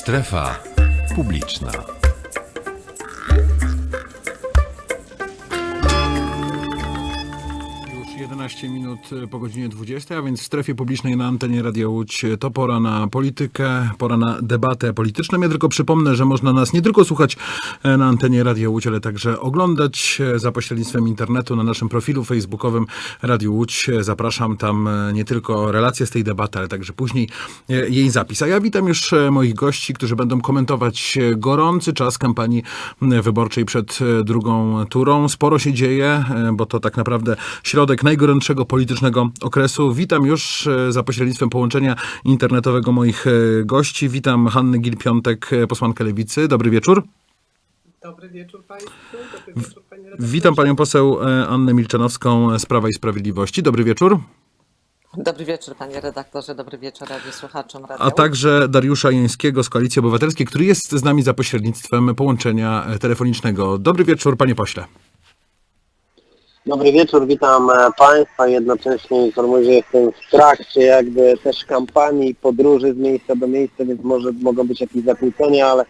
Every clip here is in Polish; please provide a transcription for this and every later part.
Strefa publiczna. 11 minut po godzinie 20, a więc w strefie publicznej na antenie Radia Łódź to pora na politykę, pora na debatę polityczną. Ja tylko przypomnę, że można nas nie tylko słuchać e, na antenie Radia Łódź, ale także oglądać e, za pośrednictwem internetu na naszym profilu facebookowym Radio Łódź. E, Zapraszam tam e, nie tylko relacje z tej debaty, ale także później e, jej zapis. A ja witam już e, moich gości, którzy będą komentować e, gorący czas kampanii wyborczej przed e, drugą turą. Sporo się dzieje, e, bo to tak naprawdę środek najgorętszego politycznego okresu. Witam już e, za pośrednictwem połączenia internetowego moich e, gości. Witam Hannę Gil-Piątek, e, posłankę Lewicy. Dobry wieczór. Dobry wieczór Państwu. Dobry wieczór Panie redaktorze. Witam panią poseł Annę Milczanowską z Prawa i Sprawiedliwości. Dobry wieczór. Dobry wieczór, panie redaktorze, dobry wieczór radio słuchaczom radia. A także Dariusza Jońskiego z Koalicji Obywatelskiej, który jest z nami za pośrednictwem połączenia telefonicznego. Dobry wieczór, panie pośle. Dobry wieczór, witam e, Państwa. Jednocześnie informuję, że jestem w trakcie jakby też kampanii, podróży z miejsca do miejsca, więc może mogą być jakieś zakłócenia, ale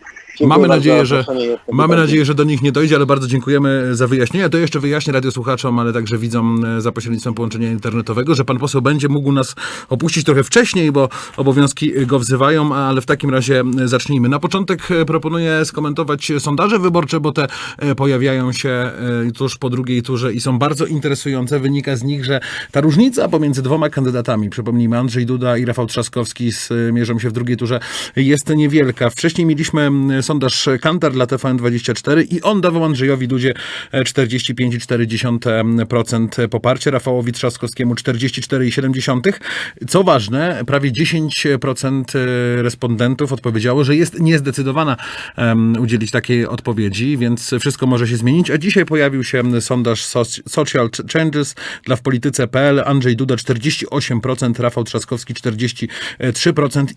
Mamy nadzieję, że, mamy nadzieję, że do nich nie dojdzie, ale bardzo dziękujemy za wyjaśnienia. To jeszcze wyjaśnię radiosłuchaczom, ale także widzom za pośrednictwem połączenia internetowego, że pan poseł będzie mógł nas opuścić trochę wcześniej, bo obowiązki go wzywają, ale w takim razie zacznijmy. Na początek e, proponuję skomentować sondaże wyborcze, bo te e, pojawiają się e, tuż po drugiej turze i są bardzo interesujące. Wynika z nich, że ta różnica pomiędzy dwoma kandydatami, przypomnijmy, Andrzej Duda i Rafał Trzaskowski mierzą się w drugiej turze, jest niewielka. Wcześniej mieliśmy sondaż Kantar dla TVN24 i on dawał Andrzejowi Dudzie e, 45,4% poparcia, Rafałowi Trzaskowskiemu 44,7%. Co ważne, prawie 10% respondentów odpowiedziało, że jest niezdecydowana udzielić takiej odpowiedzi, więc wszystko może się zmienić. A dzisiaj pojawił się sondaż Soc- Social Changes dla w polityce.pl. Andrzej Duda 48%, Rafał Trzaskowski 43%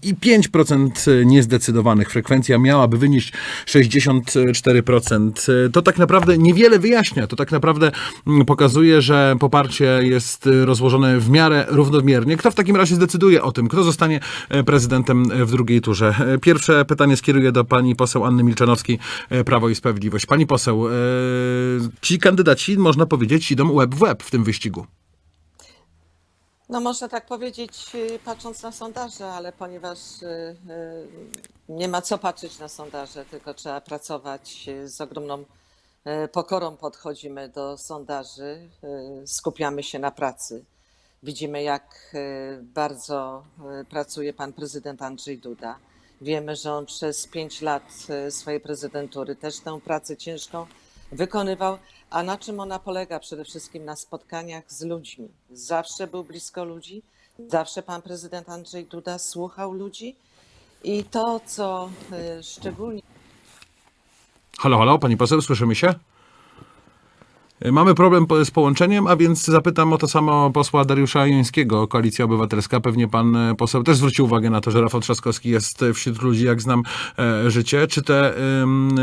i 5% niezdecydowanych. Frekwencja miałaby wynieść 64%. To tak naprawdę niewiele wyjaśnia. To tak naprawdę mm, pokazuje, że poparcie jest rozłożone w miarę równomiernie. Kto w takim razie zdecyduje o tym, kto zostanie e, prezydentem w drugiej turze? E, Pierwsze pytanie skieruję do pani poseł Anny Milczanowskiej, e, Prawo i Sprawiedliwość. Pani poseł, e, ci kandydaci, można powiedzieć, idą łeb w łeb w tym wyścigu. No można tak powiedzieć, y, patrząc na sondaże, ale ponieważ y, y, nie ma co patrzeć na sondaże, tylko trzeba pracować z ogromną pokorą podchodzimy do sondaży, skupiamy się na pracy. Widzimy, jak bardzo pracuje pan prezydent Andrzej Duda. Wiemy, że on przez pięć lat swojej prezydentury też tę pracę ciężką wykonywał. A na czym ona polega? Przede wszystkim na spotkaniach z ludźmi. Zawsze był blisko ludzi, zawsze pan prezydent Andrzej Duda słuchał ludzi. I to, co y, szczególnie Halo, halo, pani poseł, słyszymy się? Mamy problem z połączeniem, a więc zapytam o to samo posła Dariusza Jońskiego, Koalicja Obywatelska. Pewnie pan e, poseł też zwrócił uwagę na to, że Rafał Trzaskowski jest e, wśród ludzi, jak znam e, życie. Czy te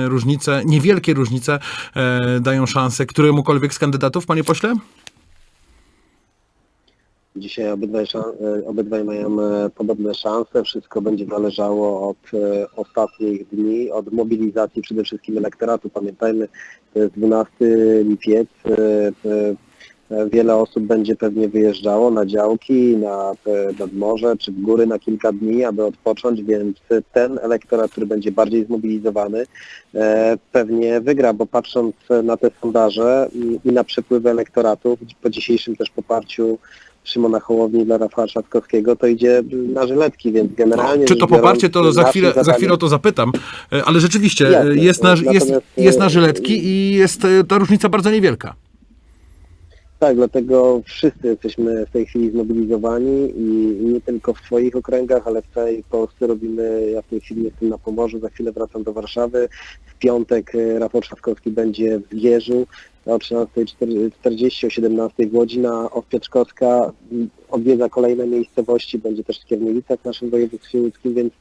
różnice, niewielkie różnice, e, dają szansę któremukolwiek z kandydatów, panie pośle? Dzisiaj obydwaj, e, obydwaj mają e, podobne szanse. Wszystko będzie zależało od e, ostatnich dni, od mobilizacji przede wszystkim elektoratu. Pamiętajmy, to jest 12 lipiec. Wiele osób będzie pewnie wyjeżdżało na działki, na nad morze czy w góry na kilka dni, aby odpocząć, więc ten elektorat, który będzie bardziej zmobilizowany, pewnie wygra, bo patrząc na te sondaże i na przepływy elektoratu, po dzisiejszym też poparciu Szymona Hołowni dla Rafała Trzaskowskiego, to idzie na żyletki, więc generalnie... Czy to poparcie, to za chwilę, za chwilę o to zapytam, E, ale rzeczywiście e, Jasne, jest na, jest, e, jest na żyletki i jest e, ta różnica bardzo niewielka. Tak, dlatego wszyscy jesteśmy w tej chwili zmobilizowani i nie tylko w swoich okręgach, ale w całej Polsce robimy, ja w tej chwili jestem na Pomorzu, za chwilę wracam do Warszawy. W piątek e, Rafał Trzaskowski będzie w Gierzu o 13.40, o 17.00 w Łodzi na Ospieczkowska. Odwiedza kolejne miejscowości, będzie też w Skierniewicach w naszym województwie łódzkim, więc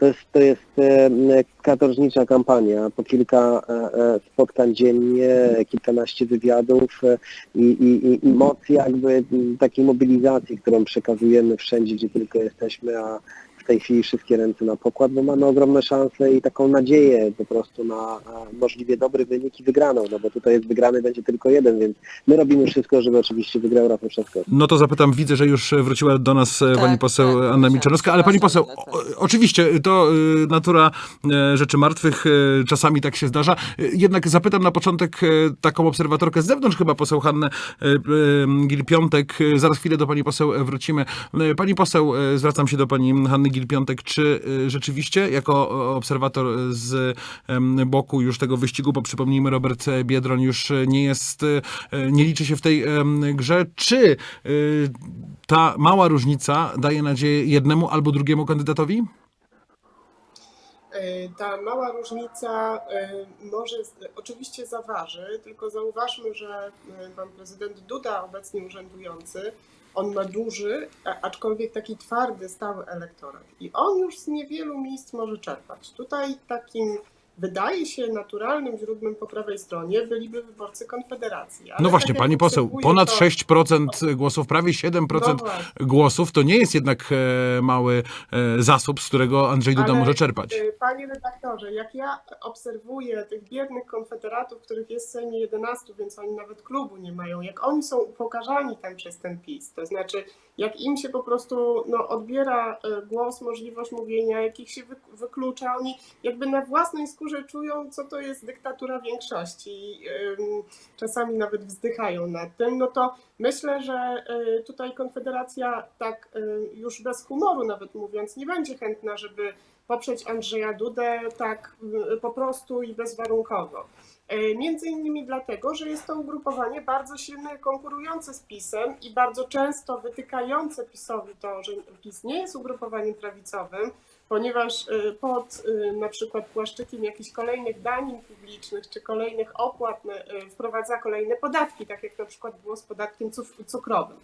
to jest, to jest katorżnicza kampania. Po kilka e, e, spotkań dziennie, kilkanaście wywiadów e, i, i, i- moc jakby takiej mobilizacji, którą przekazujemy wszędzie, gdzie tylko jesteśmy, a w tej chwili wszystkie ręce na pokład, bo mamy ogromne szanse i taką nadzieję po prostu na możliwie dobry wynik i wygraną, no bo tutaj jest wygrany będzie tylko jeden, więc my robimy wszystko, żeby oczywiście wygrał Rafał Trzaskowski. No to zapytam, widzę, że już wróciła do nas e, Tak, pani poseł tak, Anna musiałam, Milczanowska, ale pani poseł, o, tak. oczywiście to e, natura e, rzeczy martwych, e, czasami tak się zdarza. E, Jednak zapytam na początek e, taką obserwatorkę z zewnątrz, chyba poseł Hannę e, e, Gil-Piątek. E, Zaraz chwilę do pani poseł e, wrócimy. E, Pani poseł, e, zwracam się do pani Hanny Gil-Piątek. Czy e, rzeczywiście jako e, obserwator z em, boku już tego wyścigu, bo przypomnijmy, Robert Biedroń już e, nie jest, e, nie liczy się w tej grze. Czy e, ta mała różnica daje nadzieję jednemu albo drugiemu kandydatowi? E, Ta mała różnica e, może z- oczywiście zaważy, tylko zauważmy, że e, pan prezydent Duda, obecnie urzędujący, on ma duży, aczkolwiek taki twardy, stały elektorat. I on już z niewielu miejsc może czerpać. Tutaj takim, wydaje się, naturalnym źródłem po prawej stronie byliby wyborcy Konfederacji. Ale No właśnie, tak pani poseł, ponad to- 6% głosów, prawie 7% No głosów, to nie jest jednak e, mały e, zasób, z którego Andrzej Duda Ale, może czerpać. y, Panie redaktorze, jak ja obserwuję tych biednych konfederatów, których jest w Sejmie 11, więc oni nawet klubu nie mają, jak oni są upokarzani tam przez ten PiS, to znaczy jak im się po prostu no, odbiera głos, możliwość mówienia, jakich się wy- wyklucza, oni jakby na własnej skórze czują, co to jest dyktatura większości czasami nawet wzdychają nad tym, no to myślę, że y, tutaj Konfederacja tak y, już bez humoru nawet mówiąc, nie będzie chętna, żeby poprzeć Andrzeja Dudę tak y, po prostu i bezwarunkowo. Między innymi dlatego, że jest to ugrupowanie bardzo silne, konkurujące z PiSem i bardzo często wytykające PiSowi to, że PiS nie jest ugrupowaniem prawicowym, ponieważ y, pod y, na przykład płaszczykiem jakichś kolejnych danin publicznych czy kolejnych opłat y, wprowadza kolejne podatki, tak jak na przykład było z podatkiem cukrowym.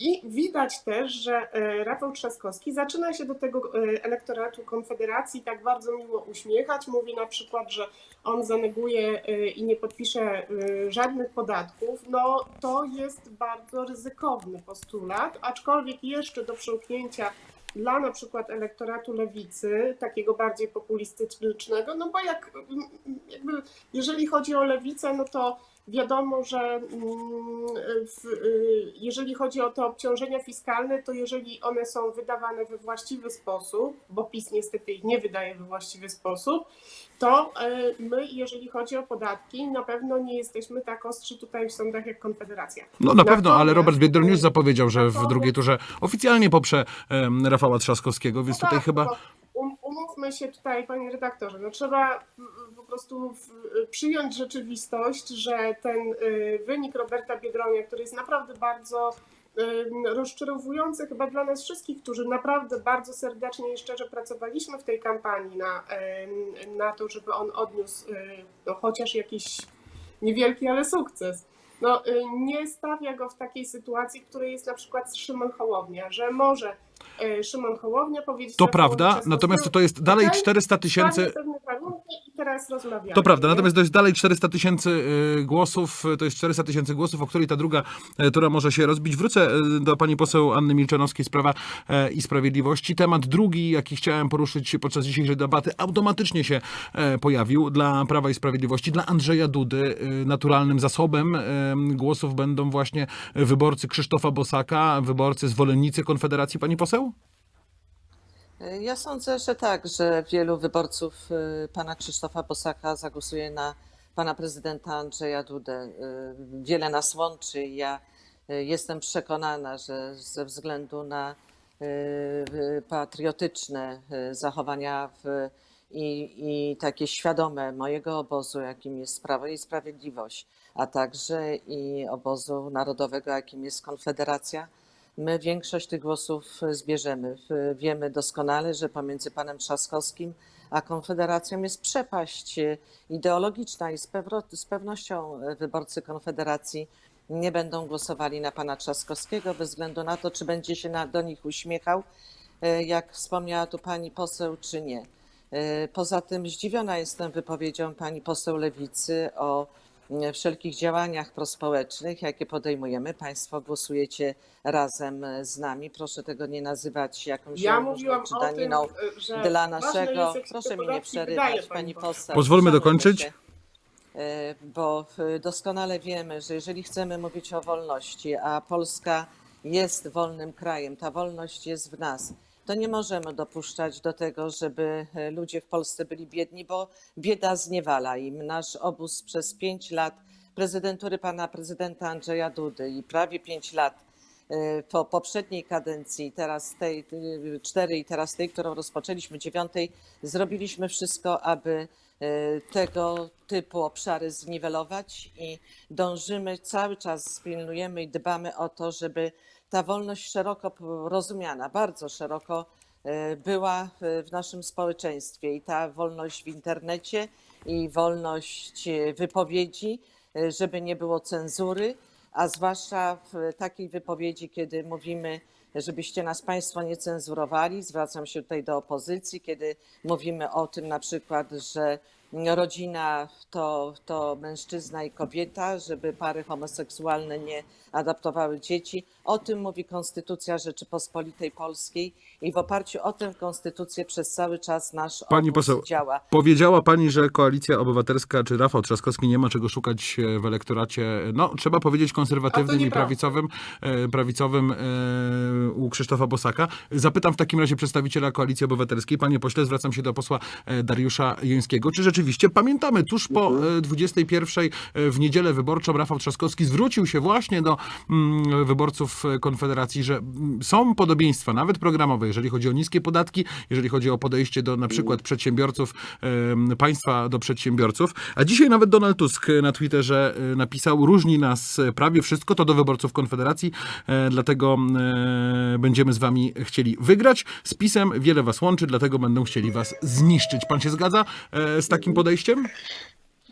I widać też, że Rafał Trzaskowski zaczyna się do tego elektoratu Konfederacji tak bardzo miło uśmiechać. Mówi na przykład, że on zaneguje i nie podpisze żadnych podatków. No to jest bardzo ryzykowny postulat, aczkolwiek jeszcze do przełknięcia dla na przykład elektoratu lewicy, takiego bardziej populistycznego, no bo jak mm, jakby jeżeli chodzi o lewicę, no to wiadomo, że mm, w, y, jeżeli chodzi o te obciążenia fiskalne, to jeżeli one są wydawane we właściwy sposób, bo PiS niestety ich nie wydaje we właściwy sposób, to y, my, jeżeli chodzi o podatki, na pewno nie jesteśmy tak ostrzy tutaj w sądach jak Konfederacja. No na pewno, ale Robert Biedroń już zapowiedział, że w drugiej turze oficjalnie poprze em, Rafała Trzaskowskiego, więc tutaj tak, chyba... tylko Um, umówmy się tutaj, panie redaktorze, no trzeba po prostu w- przyjąć rzeczywistość, że ten wynik Roberta Biedronia, który jest naprawdę bardzo ym, rozczarowujący chyba dla nas wszystkich, którzy naprawdę bardzo serdecznie i szczerze pracowaliśmy w tej kampanii na, na to, żeby on odniósł y, no, chociaż jakiś niewielki, ale sukces. No, y, nie stawia go w takiej sytuacji, w której jest na przykład Szymon Hołownia, że może y, Szymon Hołownia powiedzieć... To Rafałowi prawda, natomiast to jest dalej "Okej, 400 tysięcy... To prawda, natomiast to jest dalej 400 tysięcy głosów, to jest 400 tysięcy głosów, o której ta druga y, tura może się rozbić. Wrócę y, do pani poseł Anny Milczanowskiej, Sprawa e, i Sprawiedliwości. Temat drugi, jaki chciałem poruszyć podczas dzisiejszej debaty, automatycznie się e, pojawił dla Prawa i Sprawiedliwości, dla Andrzeja Dudy. Naturalnym zasobem głosów będą właśnie wyborcy Krzysztofa Bosaka, wyborcy zwolennicy Konfederacji, pani poseł? Ja sądzę, że tak, że wielu wyborców y, pana Krzysztofa Bosaka zagłosuje na pana prezydenta Andrzeja Dudę. Y, Wiele nas łączy i ja y, jestem przekonana, że ze względu na patriotyczne zachowania w, i, i takie świadome mojego obozu, jakim jest Prawo i Sprawiedliwość, a także i obozu narodowego, jakim jest Konfederacja, My większość tych głosów zbierzemy. W- Wiemy doskonale, że pomiędzy panem Trzaskowskim a Konfederacją jest przepaść e, ideologiczna i z, pewnością e, wyborcy Konfederacji nie będą głosowali na pana Trzaskowskiego bez względu na to, czy będzie się na, do nich uśmiechał, e, jak wspomniała tu pani poseł, czy nie. E, Poza tym zdziwiona jestem wypowiedzią pani poseł Lewicy o e, wszelkich działaniach prospołecznych, jakie podejmujemy. Państwo głosujecie razem z nami. Proszę tego nie nazywać jakąś Ja mówiłam czy o tym, daniną że dla naszego. Proszę mi nie wydaje, przerywać, pani poseł. Pozwólmy dokończyć. się. E, bo e, doskonale wiemy, że jeżeli chcemy mówić o wolności, a Polska jest wolnym krajem, ta wolność jest w nas, to nie możemy dopuszczać do tego, żeby e, ludzie w Polsce byli biedni, bo bieda zniewala im. Nasz obóz przez pięć lat prezydentury pana prezydenta Andrzeja Dudy i prawie pięć lat e, po poprzedniej kadencji, teraz tej e, cztery i teraz tej, którą rozpoczęliśmy, dziewiątej, zrobiliśmy wszystko, aby tego typu obszary zniwelować i dążymy, cały czas pilnujemy i dbamy o to, żeby ta wolność szeroko rozumiana, bardzo szeroko e, była w- naszym społeczeństwie i ta wolność w internecie i wolność e, wypowiedzi, e, żeby nie było cenzury, a zwłaszcza w takiej wypowiedzi, kiedy mówimy, żebyście nas Państwo nie cenzurowali. Zwracam się tutaj do opozycji, kiedy mówimy o tym na przykład, że rodzina to, to mężczyzna i kobieta, żeby pary homoseksualne nie adaptowały dzieci. O tym mówi Konstytucja Rzeczypospolitej Polskiej i w oparciu o tę konstytucję przez cały czas nasz Pani poseł, działa. Powiedziała pani, że Koalicja Obywatelska czy Rafał Trzaskowski nie ma czego szukać e, w elektoracie, no trzeba powiedzieć konserwatywnym i prawicowym, e, prawicowym e, u Krzysztofa Bosaka. Zapytam w takim razie przedstawiciela Koalicji Obywatelskiej. Panie pośle, zwracam się do posła Dariusza Jońskiego. Czy rzeczywiście pamiętamy, tuż po e, 21 e, w niedzielę wyborczą Rafał Trzaskowski zwrócił się właśnie do mm, wyborców e, Konfederacji, że mm, są podobieństwa, nawet programowe, jeżeli chodzi o niskie podatki, jeżeli chodzi o podejście do na przykład przedsiębiorców, państwa do przedsiębiorców. A dzisiaj nawet Donald Tusk na Twitterze e, napisał, różni nas e, prawie wszystko, to do wyborców Konfederacji, e, dlatego e, będziemy z wami chcieli wygrać. Z PiSem wiele was łączy, dlatego będą chcieli was zniszczyć. Pan się zgadza e, z takim podejściem?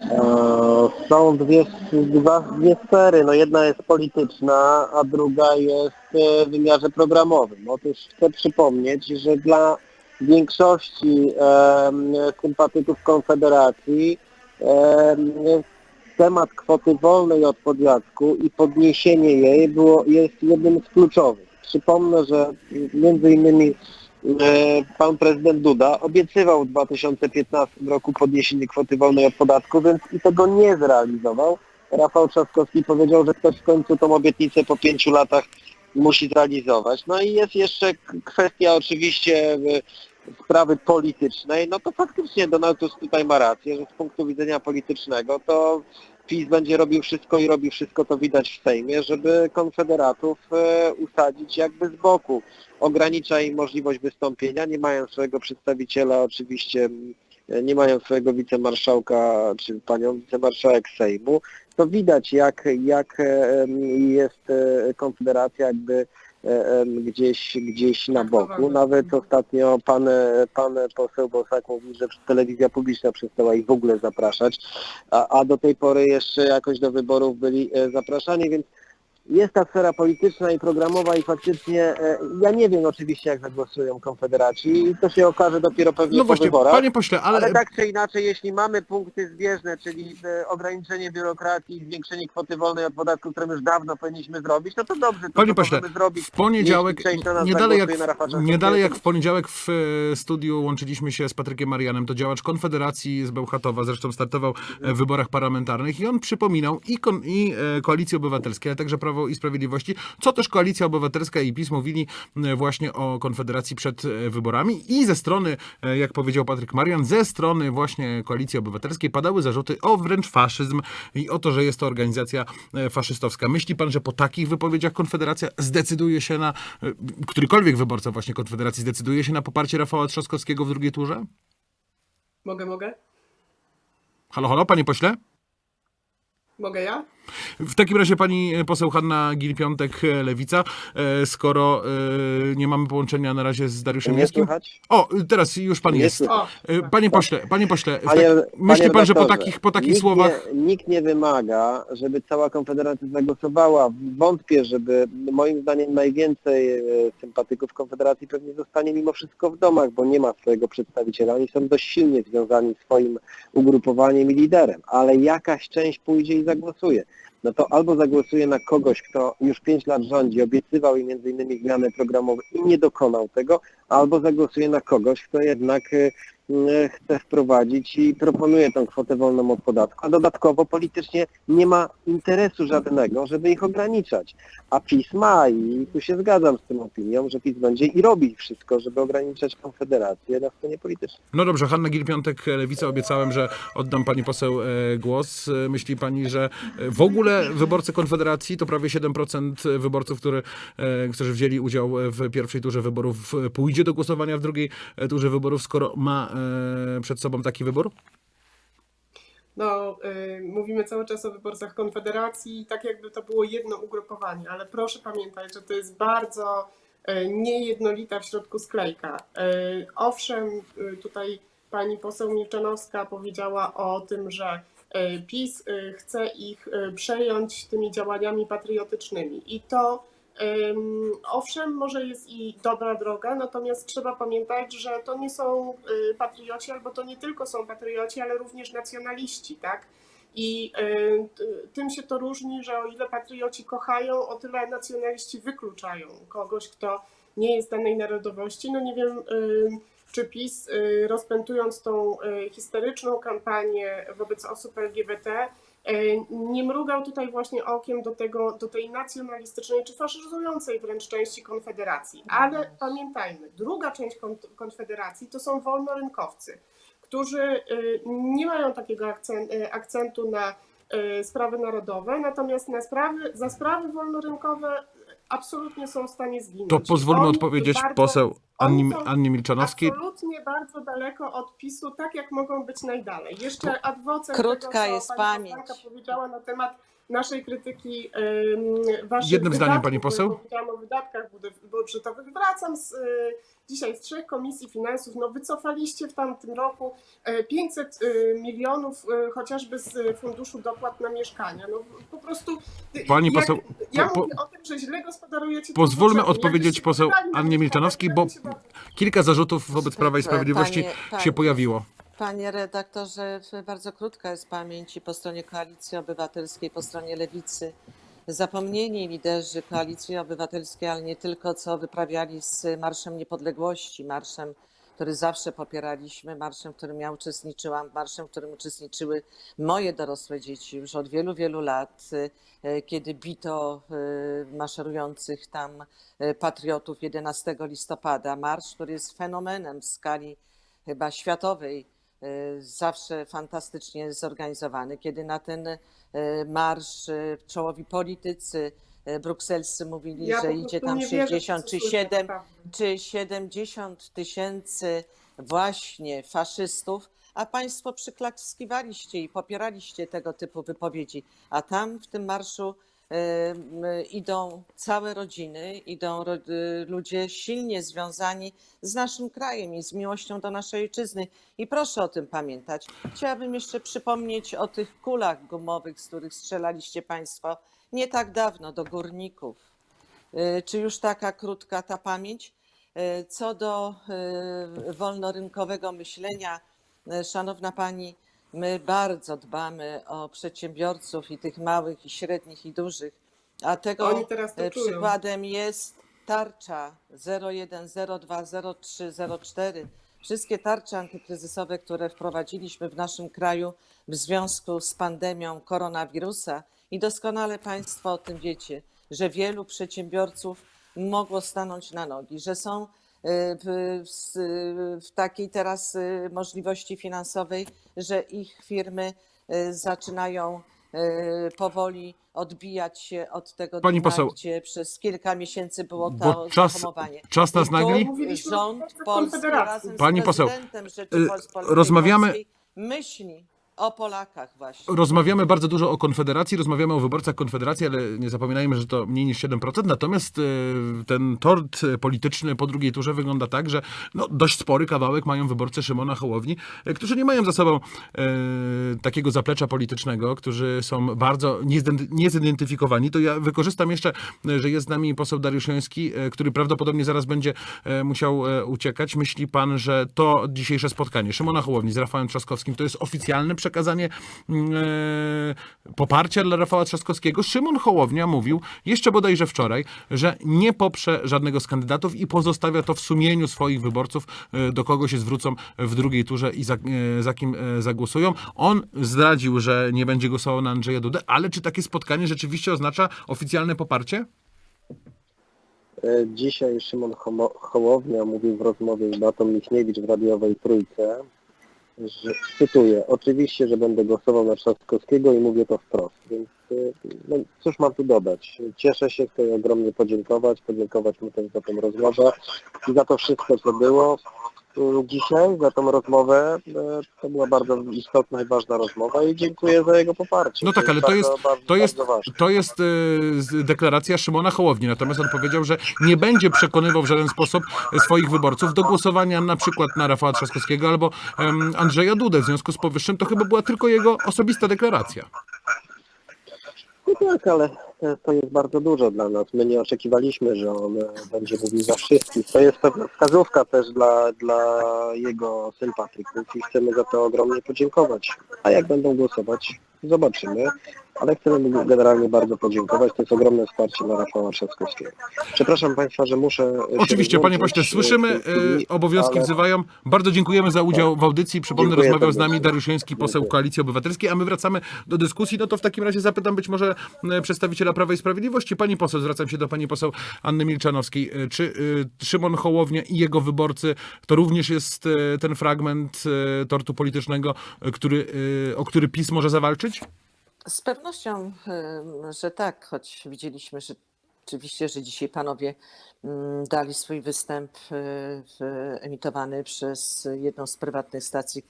E, Są dwie, dwa, dwie sfery. No jedna jest polityczna, a druga jest w wymiarze programowym. Otóż chcę przypomnieć, że dla większości sympatyków Konfederacji em, temat kwoty wolnej od podatku i podniesienie jej było, jest jednym z kluczowych. Przypomnę, że między innymi pan prezydent Duda obiecywał w 2015 roku podniesienie kwoty wolnej od podatku, więc i tego nie zrealizował. Rafał Trzaskowski powiedział, że ktoś w końcu tą obietnicę po pięciu latach musi zrealizować. No i jest jeszcze kwestia oczywiście e, sprawy politycznej, no to faktycznie Donald Tusk tutaj ma rację, że z punktu widzenia politycznego to PiS będzie robił wszystko i robi wszystko, to widać w Sejmie, żeby konfederatów e, usadzić jakby z boku. Ogranicza im możliwość wystąpienia, nie mają swojego przedstawiciela oczywiście, e, nie mają swojego wicemarszałka czy panią wicemarszałek Sejmu. To widać jak, jak e, jest konfederacja jakby gdzieś, gdzieś na boku. Nawet ostatnio pan, pan poseł Bosak mówił, że telewizja publiczna przestała ich w ogóle zapraszać, a, a do tej pory jeszcze jakoś do wyborów byli e, zapraszani, więc jest ta sfera polityczna i programowa i faktycznie e, ja nie wiem oczywiście jak zagłosują konfederaci i to się okaże dopiero pewnie No po właśnie, wyborach. panie pośle, ale, Ale tak czy inaczej, jeśli mamy punkty zbieżne, czyli e, ograniczenie biurokracji, zwiększenie kwoty wolnej od podatku, które już dawno powinniśmy zrobić, no to dobrze, to, Panie to pośle, zrobić. w poniedziałek, nie dalej, jak, nie dalej jak w poniedziałek w e, studiu łączyliśmy się z Patrykiem Marianem, to działacz Konfederacji z Bełchatowa, zresztą startował w wyborach parlamentarnych i on przypominał i, kon, i Koalicji Obywatelskiej, ale także Prawo i Sprawiedliwości, co też Koalicja Obywatelska i PiS mówili e, właśnie o Konfederacji przed e, wyborami i ze strony, e, jak powiedział Patryk Marian, ze strony właśnie Koalicji Obywatelskiej padały zarzuty o wręcz faszyzm i o to, że jest to organizacja faszystowska. Myśli pan, że po takich wypowiedziach Konfederacja zdecyduje się na, którykolwiek wyborca właśnie Konfederacji zdecyduje się na poparcie Rafała Trzaskowskiego w drugiej turze? Mogę, mogę? Halo, halo, panie pośle? Mogę ja? W takim razie pani poseł Hanna Gil-Piątek, e, Lewica, e, skoro e, nie mamy połączenia na razie z Dariuszem Nie Mieskim. słychać? O, teraz już pan Nie jest. słychać. E, Panie pośle, panie pośle, Panie, tak, myśli panie pan, że po takich, po takich nikt słowach... Nie, nikt nie wymaga, żeby cała Konfederacja zagłosowała. Wątpię, żeby moim zdaniem najwięcej e, sympatyków Konfederacji pewnie zostanie mimo wszystko w domach, bo nie ma swojego przedstawiciela. Oni są dość silnie związani swoim ugrupowaniem i liderem, ale jakaś część pójdzie i zagłosuje. No to albo zagłosuje na kogoś, kto już pięć lat rządzi, obiecywał im między innymi zmiany programowe i nie dokonał tego, albo zagłosuje na kogoś, kto jednak e, chce wprowadzić i proponuje tą kwotę wolną od podatku, a dodatkowo politycznie nie ma interesu żadnego, żeby ich ograniczać. A PiS ma i tu się zgadzam z tą opinią, że PiS będzie i robi wszystko, żeby ograniczać Konfederację na scenie politycznej. No dobrze, Hanna Gil-Piątek, Lewica, obiecałem, że oddam pani poseł e, głos. E, Myśli pani, że e, w ogóle wyborcy Konfederacji to prawie 7% wyborców, które, e, którzy wzięli udział w pierwszej turze wyborów, e, pójdzie do głosowania w drugiej e, turze wyborów, skoro ma e, przed sobą taki wybór? No, y, mówimy cały czas o wyborcach Konfederacji, tak jakby to było jedno ugrupowanie, ale proszę pamiętać, że to jest bardzo y, niejednolita w środku sklejka. Y, owszem, y, tutaj pani poseł Milczanowska powiedziała o tym, że y, PiS y, chce ich y, przejąć tymi działaniami patriotycznymi i to Owszem, może jest i dobra droga, natomiast trzeba pamiętać, że to nie są y, patrioci, albo to nie tylko są patrioci, ale również nacjonaliści, tak? I y, tym się to różni, że o ile patrioci kochają, o tyle nacjonaliści wykluczają kogoś, kto nie jest danej narodowości. No nie wiem, czy PiS, y, rozpętując tą histeryczną kampanię wobec osób LGBT, nie mrugał tutaj właśnie okiem do, tego, do tej nacjonalistycznej czy faszyzującej wręcz części Konfederacji. Ale pamiętajmy, druga część kon- Konfederacji to są wolnorynkowcy, którzy y, nie mają takiego y, akcentu na sprawy narodowe, natomiast na sprawy, za sprawy wolnorynkowe absolutnie są w stanie zginąć. To pozwólmy Oni odpowiedzieć bardzo- poseł Anni, Annie Milczanowskiej. Absolutnie bardzo daleko od PiSu, tak jak mogą być najdalej. Jeszcze adwocem Krótka tego, jest pani pamięć. powiedziała na temat naszej krytyki ym, waszych Jednym zdaniem, wydatków, pani poseł. Powiedziałam o wydatkach budżetowych. Wracam z, y, dzisiaj z trzech komisji finansów. No wycofaliście w tamtym roku y, 500 y, milionów y, chociażby z funduszu dopłat na mieszkania. No po prostu... Pani jak- poseł, Ja po- mówię o tym, że źle gospodarujecie Pozwólmy odpowiedzieć poseł Annie Milczanowskiej, bo kilka zarzutów wobec Prawa i Sprawiedliwości Panie- panie- się pojawiło. Panie redaktorze, bardzo krótka jest pamięć i po stronie Koalicji Obywatelskiej, po stronie Lewicy. Zapomnieni liderzy Koalicji Obywatelskiej, ale nie tylko, co wyprawiali z Marszem Niepodległości, marszem, który zawsze popieraliśmy, marszem, w którym ja uczestniczyłam, marszem, w którym uczestniczyły moje dorosłe dzieci już od wielu, wielu lat, e, kiedy bito e, maszerujących tam e, patriotów 11 listopada. Marsz, który jest fenomenem w skali chyba światowej, zawsze fantastycznie zorganizowany, kiedy na ten marsz e, czołowi politycy e, brukselscy mówili, Ja że idzie tam nie wierzę w 60 to, czy co słyszę, 7 naprawdę. czy 70 tysięcy właśnie faszystów, a państwo przyklaskiwaliście i popieraliście tego typu wypowiedzi. A tam w tym marszu idą całe rodziny, idą y, ludzie silnie związani z naszym krajem i z miłością do naszej ojczyzny. I proszę o tym pamiętać. Chciałabym jeszcze przypomnieć o tych kulach gumowych, z których strzelaliście państwo nie tak dawno do górników. Y, Czy już taka krótka ta pamięć? Y, Co do y, wolnorynkowego myślenia, y, szanowna pani, my bardzo dbamy o przedsiębiorców i tych małych, i średnich, i dużych. A tego czują. przykładem jest tarcza 01, 02, 03, 04. Wszystkie tarcze antykryzysowe, które wprowadziliśmy w naszym kraju w związku z pandemią koronawirusa i doskonale Państwo o tym wiecie, że wielu przedsiębiorców mogło stanąć na nogi, że są w, w, w takiej teraz y, możliwości finansowej, że ich firmy y, zaczynają y, powoli odbijać się od tego Pani dna, poseł, gdzie przez kilka miesięcy było bo to czas- zahamowanie. czas nas nagli. Rząd Polski razem Pani z poseł, prezydentem y, Rzeczypospolitej rozmawiamy- Polskiej myśli o Polakach właśnie. Rozmawiamy bardzo dużo o Konfederacji, rozmawiamy o wyborcach Konfederacji, ale nie zapominajmy, że to mniej niż 7%. Natomiast e, ten tort e, polityczny po drugiej turze wygląda tak, że no, dość spory kawałek mają wyborcy Szymona Hołowni, e, którzy nie mają za sobą e, takiego zaplecza politycznego, którzy są bardzo niezident- niezidentyfikowani. To ja wykorzystam jeszcze, że jest z nami poseł Dariusz Joński, który prawdopodobnie zaraz będzie musiał uciekać. Myśli pan, że to dzisiejsze spotkanie Szymona Hołowni z Rafałem Trzaskowskim to jest oficjalne przekazanie mm, e, poparcia dla Rafała Trzaskowskiego? Szymon Hołownia mówił jeszcze bodajże wczoraj, że nie poprze żadnego z kandydatów i pozostawia to w sumieniu swoich wyborców, e, do kogo się zwrócą w drugiej turze i za, e, za kim zagłosują. On zdradził, że nie będzie głosował na Andrzeja Dudę, ale czy takie spotkanie rzeczywiście oznacza oficjalne poparcie? Dzisiaj Szymon Hołownia mówił w rozmowie z Batą Michniewicz w radiowej Trójce, że, cytuję, oczywiście, że będę głosował na Trzaskowskiego i mówię to wprost, więc e, no, cóż mam tu dodać. Cieszę się, chcę ogromnie podziękować, podziękować mu też za tę rozmowę i za to wszystko, co było dzisiaj, za tą rozmowę. E, To była bardzo istotna i ważna rozmowa i dziękuję za jego poparcie. No tak, ale to jest, bardzo, bardzo, to jest, bardzo to jest e, z- deklaracja Szymona Hołowni. Natomiast on powiedział, że nie będzie przekonywał w żaden sposób swoich wyborców do głosowania na przykład na Rafała Trzaskowskiego albo Andrzeja Dudę. W związku z powyższym to chyba była tylko jego osobista deklaracja. No tak, ale e, to jest bardzo dużo dla nas. My nie oczekiwaliśmy, że on e, będzie mówił za wszystkich. To jest pewna wskazówka też dla, dla jego sympatyków i chcemy za to ogromnie podziękować. A jak będą głosować, zobaczymy. Ale chcemy mu generalnie bardzo podziękować. To jest ogromne wsparcie dla Rafała Trzaskowskiego. Przepraszam Państwa, że muszę Oczywiście, panie pośle, słyszymy, e, obowiązki ale- wzywają. Bardzo dziękujemy za udział w audycji. Przypomnę, Dziękuję rozmawiał z nami. Dariusz Joński, poseł Dziękuję. Koalicji Obywatelskiej, a my wracamy do dyskusji. No to w takim razie zapytam być może e, przedstawiciela Prawa i Sprawiedliwości. Pani poseł, zwracam się do pani poseł Anny Milczanowskiej. E, Czy Szymon Hołownia i jego wyborcy to również jest ten fragment tortu politycznego, który, o który PiS może zawalczyć? Z pewnością, że tak, choć widzieliśmy, że Oczywiście, że dzisiaj panowie mm, dali swój występ e, emitowany przez jedną z prywatnych stacji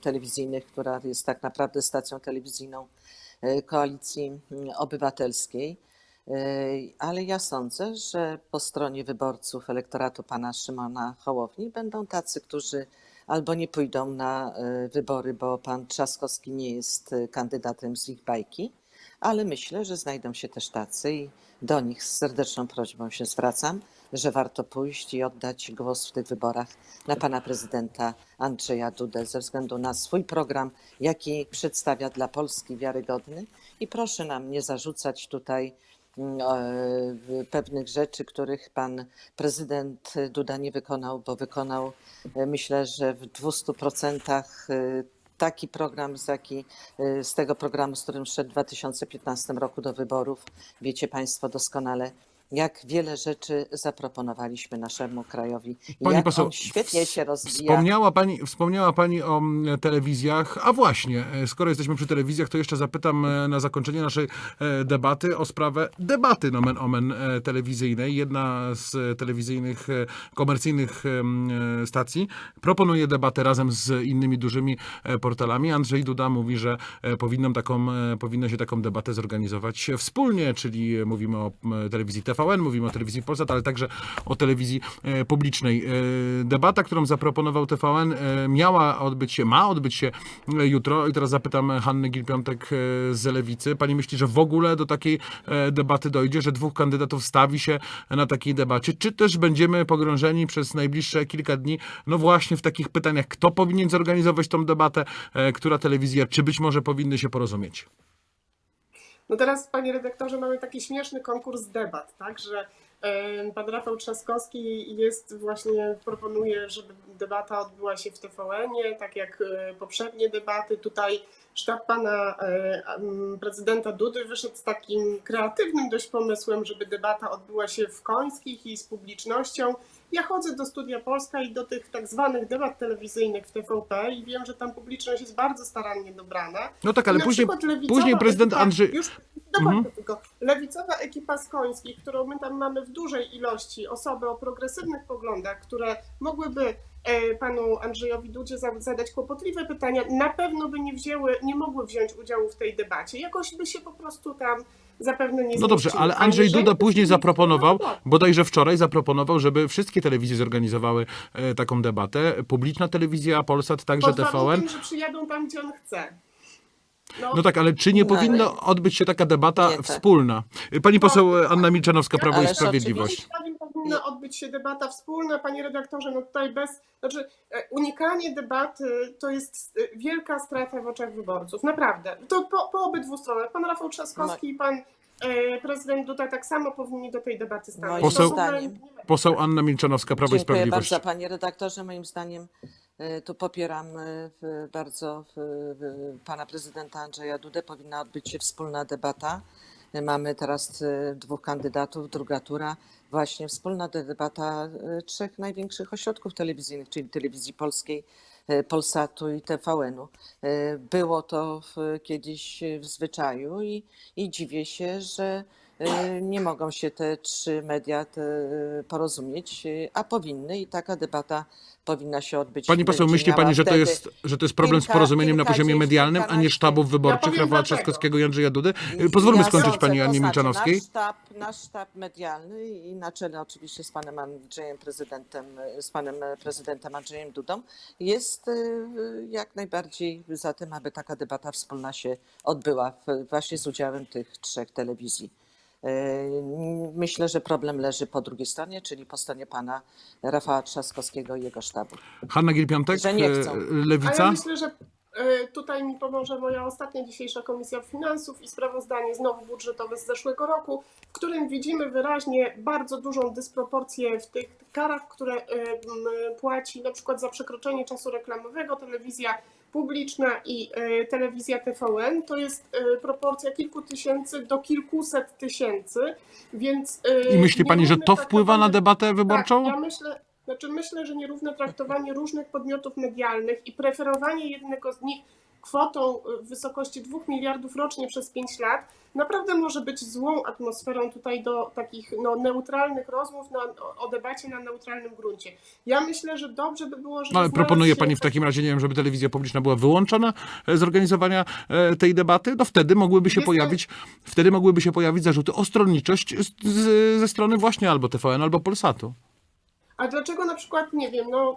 telewizyjnych, która jest tak naprawdę stacją telewizyjną e, Koalicji Obywatelskiej. E, Ale ja sądzę, że po stronie wyborców elektoratu pana Szymona Hołowni będą tacy, którzy albo nie pójdą na e, wybory, bo pan Trzaskowski nie jest e, kandydatem z ich bajki, ale myślę, że znajdą się też tacy i do nich z serdeczną prośbą się zwracam, że warto pójść i oddać głos w tych wyborach na pana prezydenta Andrzeja Dudę ze względu na swój program, jaki przedstawia dla Polski wiarygodny. I proszę nam nie zarzucać tutaj pewnych rzeczy, których pan prezydent Duda nie wykonał, bo wykonał e, myślę, że w 200% e, taki program, z, jaki, e, z tego programu, z którym szedł w 2015 roku do wyborów. Wiecie Państwo doskonale, jak wiele rzeczy zaproponowaliśmy naszemu krajowi. Pani jak poseł, świetnie się rozwija. Wspomniała pani, wspomniała pani o mm, telewizjach, a właśnie, e, skoro jesteśmy przy telewizjach, to jeszcze zapytam e, na zakończenie naszej e, debaty o sprawę debaty nomen omen telewizyjnej. Jedna z telewizyjnych, komercyjnych stacji proponuje debatę razem z innymi dużymi portalami. Andrzej Duda mówi, że powinną taką, powinno się taką debatę zorganizować wspólnie, czyli mówimy o telewizji TVN, mówimy o telewizji Polsat, ale także o telewizji e, publicznej. E, Debata, którą zaproponował TVN e, miała odbyć się, ma odbyć się jutro i teraz zapytam Hannę Gil-Piątek z Lewicy. Pani myśli, że w ogóle do takiej debaty dojdzie, że dwóch kandydatów stawi się na takiej debacie, czy też będziemy pogrążeni przez najbliższe kilka dni, no właśnie w takich pytaniach, kto powinien zorganizować tą debatę, która telewizja, czy być może powinny się porozumieć? No teraz, panie redaktorze, mamy taki śmieszny konkurs debat, tak, że e, pan Rafał Trzaskowski jest właśnie, proponuje, żeby debata odbyła się w TVN-ie, tak jak e, poprzednie debaty. Tutaj sztab pana e, prezydenta Dudy wyszedł z takim kreatywnym dość pomysłem, żeby debata odbyła się w Końskich i z publicznością. Ja chodzę do Studia Polska i do tych tak zwanych debat telewizyjnych w TVP i wiem, że tam publiczność jest bardzo starannie dobrana. No tak, ale później, później prezydent ekipa Andrzej... Już, Dokładnie Mhm. tylko. Lewicowa ekipa Skońskich, którą my tam mamy w dużej ilości, osoby o progresywnych poglądach, które mogłyby e, panu Andrzejowi Dudzie za- zadać kłopotliwe pytania, na pewno by nie wzięły, nie mogły wziąć udziału w tej debacie. Jakoś by się po prostu tam zapewne nie No dobrze, ale Andrzej Duda później zaproponował, nie zgadza, bodajże wczoraj zaproponował, żeby wszystkie telewizje zorganizowały e, taką debatę. Publiczna telewizja, Polsat, także pod TVN. warunkiem, że przyjadą tam, gdzie on chce. No tak, ale czy nie No, ale- powinno odbyć się taka debata Nie, tak. wspólna? Pani poseł e, Anna Milczanowska, Prawo i Ależ Sprawiedliwość. oczywiście. Powinna odbyć się debata wspólna, panie redaktorze, no tutaj bez, znaczy e, unikanie debaty to jest e, wielka strata w oczach wyborców, naprawdę. To po, po obydwu stronach. Pan Rafał Trzaskowski i pan e, prezydent Duda tak samo powinni do tej debaty stanąć. Poseł- zdaniem. nie ma- Poseł Anna Milczanowska, Prawo i Dziękuję Sprawiedliwość. bardzo, panie redaktorze. Moim zdaniem tu popieram bardzo pana prezydenta Andrzeja Dudę. Powinna odbyć się wspólna debata. Mamy teraz dwóch kandydatów, druga tura. Właśnie wspólna de- debata y, trzech największych ośrodków telewizyjnych, czyli Telewizji Polskiej, y, Polsatu i TVN-u. Y, Było to w, kiedyś w zwyczaju i, i dziwię się, że nie mogą się te trzy media te, porozumieć, a powinny i taka debata powinna się odbyć. Pani poseł, myśli miała pani, że to, wtedy jest, że to jest problem z kilka- porozumieniem na poziomie medialnym, a nie kilkanaście- sztabów wyborczych powiem Rafała dlaczego. Trzaskowskiego i Andrzeja Dudy? Pozwólmy skończyć pani to Annie znaczy Milczanowskiej. Nasz sztab, nasz sztab medialny i na czele oczywiście z panem Andrzejem prezydentem, z panem prezydentem Andrzejem Dudą jest y, jak najbardziej za tym, aby taka debata wspólna się odbyła w, właśnie z udziałem tych trzech telewizji. Y, Myślę, że problem leży po drugiej stronie, czyli po stronie pana Rafała Trzaskowskiego i jego sztabu. Hanna Gil-Piątek, Że nie e, chcą. A ja Lewica. myślę, że e, tutaj mi pomoże moja ostatnia dzisiejsza Komisja Finansów i sprawozdanie znowu budżetowe z zeszłego roku, w którym widzimy wyraźnie bardzo dużą dysproporcję w tych karach, które m, płaci na przykład za przekroczenie czasu reklamowego telewizja publiczna i e, telewizja TVN. To jest e, proporcja kilku tysięcy do kilkuset tysięcy, więc... e, I myśli pani, że to wpływa na debatę wyborczą? tak, ja myślę, znaczy myślę, że nierówne traktowanie różnych podmiotów medialnych i preferowanie jednego z nich kwotą w wysokości 2 miliardów rocznie przez 5 lat naprawdę może być złą atmosferą tutaj do takich no, neutralnych rozmów na, o- debacie na neutralnym gruncie. Ja myślę, że dobrze by było, żeby No, ale proponuje się pani w takim razie, nie wiem, żeby telewizja publiczna była wyłączona e, z organizowania e, tej debaty? No wtedy mogłyby się Jestem- pojawić, wtedy mogłyby się pojawić zarzuty o stronniczość z, z, ze strony właśnie albo TVN, albo Polsatu. A dlaczego na przykład, nie wiem, no,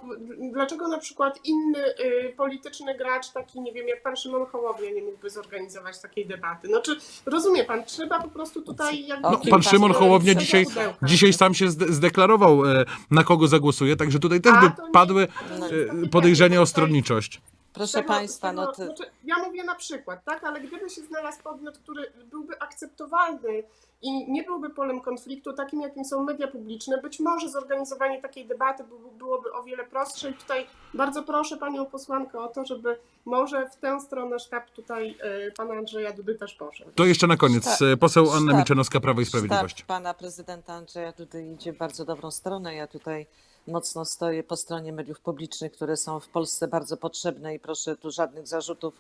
dlaczego na przykład inny y, polityczny gracz, taki, nie wiem, jak pan Szymon Hołownia nie mógłby zorganizować takiej debaty? No czy rozumie pan, trzeba po prostu tutaj jakby... No, kim pan Szymon? Hołownia dzisiaj, pudełka. dzisiaj sam się zde- zdeklarował, e, na kogo zagłosuje, także tutaj też A, by padły a e, podejrzenia o stronniczość. Proszę tego- państwa, tego- no to, znaczy, ja mówię na przykład, tak, ale gdyby się znalazł podmiot, który byłby akceptowalny i nie byłby polem konfliktu, takim jakim są media publiczne, być może zorganizowanie takiej debaty by- byłoby o wiele prostsze i tutaj bardzo proszę panią posłankę o to, żeby może w tę stronę sztab tutaj y, pana Andrzeja Dudy też poszedł. To jeszcze na koniec, Sztab- e, poseł Anna sztab- Milczanowska, Prawo i Sprawiedliwość. Sztab pana prezydenta Andrzeja tutaj idzie w bardzo dobrą stronę. Ja tutaj mocno stoję po stronie mediów publicznych, które są w Polsce bardzo potrzebne i proszę tu żadnych zarzutów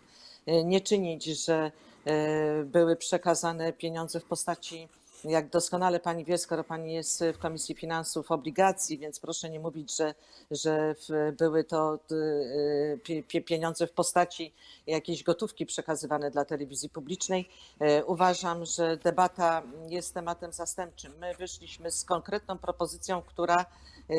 e, nie czynić, że e, były przekazane pieniądze w postaci, jak doskonale pani wie, skoro pani jest w Komisji Finansów, obligacji, więc proszę nie mówić, że, że były to pie- pie- pieniądze w postaci jakiejś gotówki przekazywane dla telewizji publicznej. E, Uważam, że debata jest tematem zastępczym. My wyszliśmy z konkretną propozycją, która e,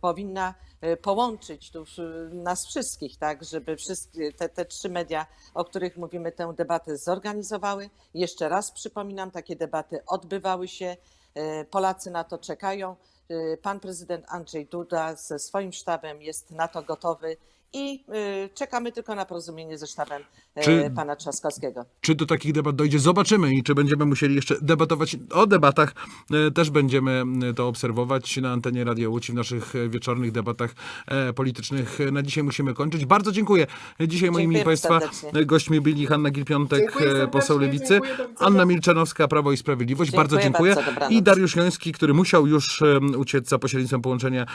powinna połączyć tu nas wszystkich, tak, żeby wszystkie te, te trzy media, o których mówimy, tę debatę zorganizowały. Jeszcze raz przypominam, takie debaty odbywały się, e, Polacy na to czekają. E, Pan prezydent Andrzej Duda ze swoim sztabem jest na to gotowy i e, czekamy tylko na porozumienie ze sztabem e, Czy- pana Trzaskowskiego. Czy do takich debat dojdzie? Zobaczymy i czy będziemy musieli jeszcze debatować o debatach. E, Też będziemy to obserwować na antenie Radio Łódź w naszych wieczornych debatach e, politycznych. Na dzisiaj musimy kończyć. Bardzo dziękuję. Dzisiaj moimi Dziękujemy Państwa serdecznie. gośćmi byli Hanna Gil-Piątek, Dziękuję e, poseł Lewicy, dziękuję. Anna Milczanowska, Prawo i Sprawiedliwość. bardzo Dziękuję dziękuję. bardzo. I Dariusz Joński, który musiał już uciec za pośrednictwem połączenia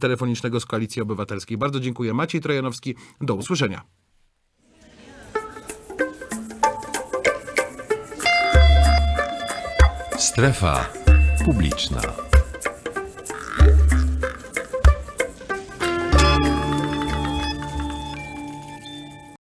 telefonicznego z Koalicji Obywatelskiej. Bardzo dziękuję. Maciej Trojanowski. Do usłyszenia. Strefa publiczna.